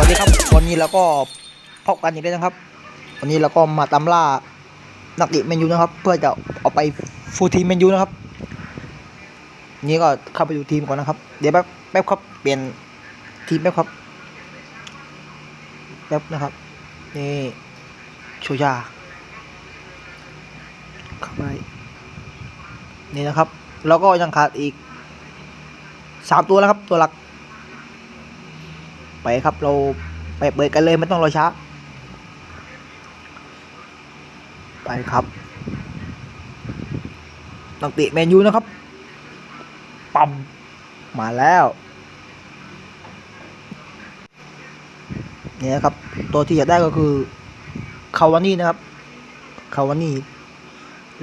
วัสดีครับวันนี้เราก็พบกันอีกแล้วนะครับ วันนี้เราก็มาตามล่านักเตะแมนยูนะครับ เพื่อจะเอาไปฟูทีมแมนยูนะครับ นี่ก็เข้าไปดูทีมก่อนนะครับ เดี๋ยวแป๊บแป๊บครับเปลี่ยนทีมแป๊บครับแป๊บนะครับนี่โชยาเข้าไปนี่นะครับ แล้วก็ยังขาดอีกสามตัวแล้วครับตัวหลัก ไปครับเราไปเปิดกันเลยไม่ต้องรอช้า ไปครับนักเตะแมนยูนะครับ ปั๊มมาแล้วเนี่นะครับ ตัวที่อยากได้ก็คือคาวานี่นะครับคาวานี่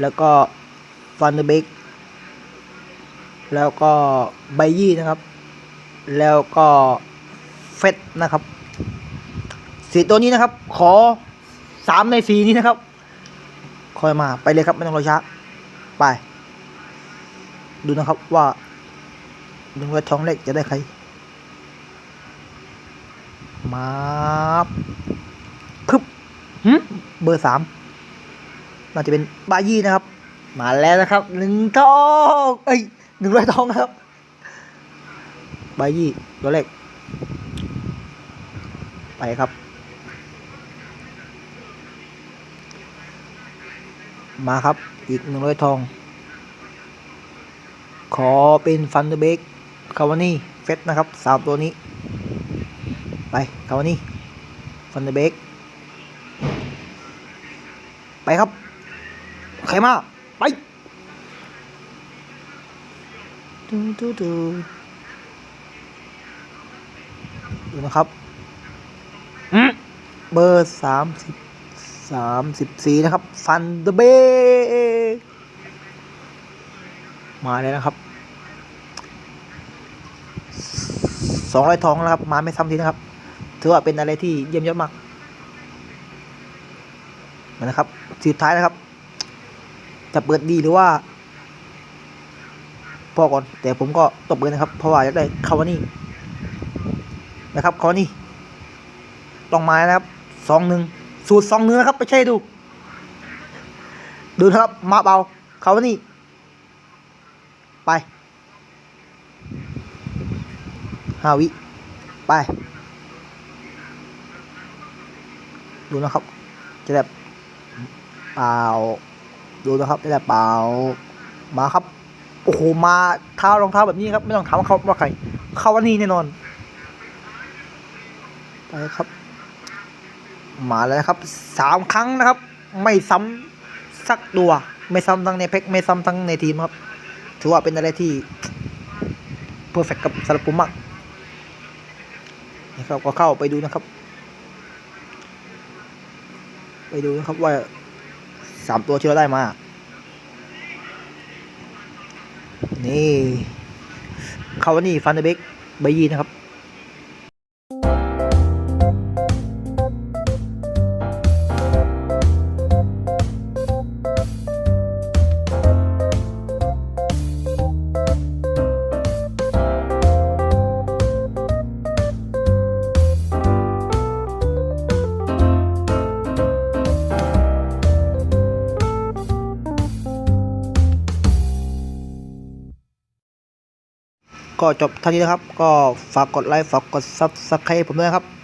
แล้วก็ฟันเดเบกแล้วก็ไบยี่นะครับ แล้วก็ เฟสนะครับสีตัวนี้นะครับ ขอสามในสีนี้นะครับ คอยมาไปเลยครับ ไม่ต้องรอช้า ไป ดูนะครับว่าหนึ่งร้อยทองเล็กจะได้ใคร มาพึบหึเบอร์สามน่าจะเป็นบายี่นะครับ มาแล้วนะครับหนึ่งทองเอ้ยหนึ่งร้อยทองนะครับ บายี่ตัวเล็ก ไปครับ มาครับอีกหนึ่งร้อยทอง ขอเป็นฟันเดอร์เบกคาวานี่เฟสนะครับสามตัวนี้ ไปคาวานี่ฟันเดอร์เบกไปครับใครมา ไปดูดูดูดูนะครับ เบอร์สามสิบสามสิบสี่นะครับฟันเดอร์เบมาเลยนะครับสองร้อยทองนะครับ มาไม่ซ้ำทีนะครับ ถือว่าเป็นอะไรที่เยี่ยมยอดมากมานะครับสุดท้ายนะครับ จะเปิดดีหรือว่าพอก่อน แต่ผมก็ตบเปิดนะครับ เพราะว่าอยากได้คาวานี่นะครับคาวานี่ต้องมานะครับ สองหนึ่งสูตรสองเนื้อนะครับไม่ใช่ดู ดูนะครับ มาเบาคาวานี่ ไปห้าวิ ไป ดูนะครับ จะแบบเปล่า ดูนะครับ จะแบบเปล่า มาครับ โอ้โห มาเท้ารองเท้าแบบนี้ครับ ไม่ต้องถามว่าเขาว่าใคร เขาว่านี่แน่นอน ไปครับ มาแล้วครับสามครั้งนะครับ ไม่ซ้ำสักตัว ไม่ซ้ำทั้งในแพ็คไม่ซ้ำทั้งในทีมครับ ถือว่าเป็นอะไรที่เพอร์เฟกกับสำหรับผมมากนะครับก็เข้าไปดูนะครับ ไปดูนะครับว่าสามตัวที่เราได้มา นี่คาวานี่ฟันเดเบกใบยีนะครับ ก็จบเท่านี้นะครับ ก็ฝากกดไลค์ฝากกดซับสไครต์ผมด้วยครับ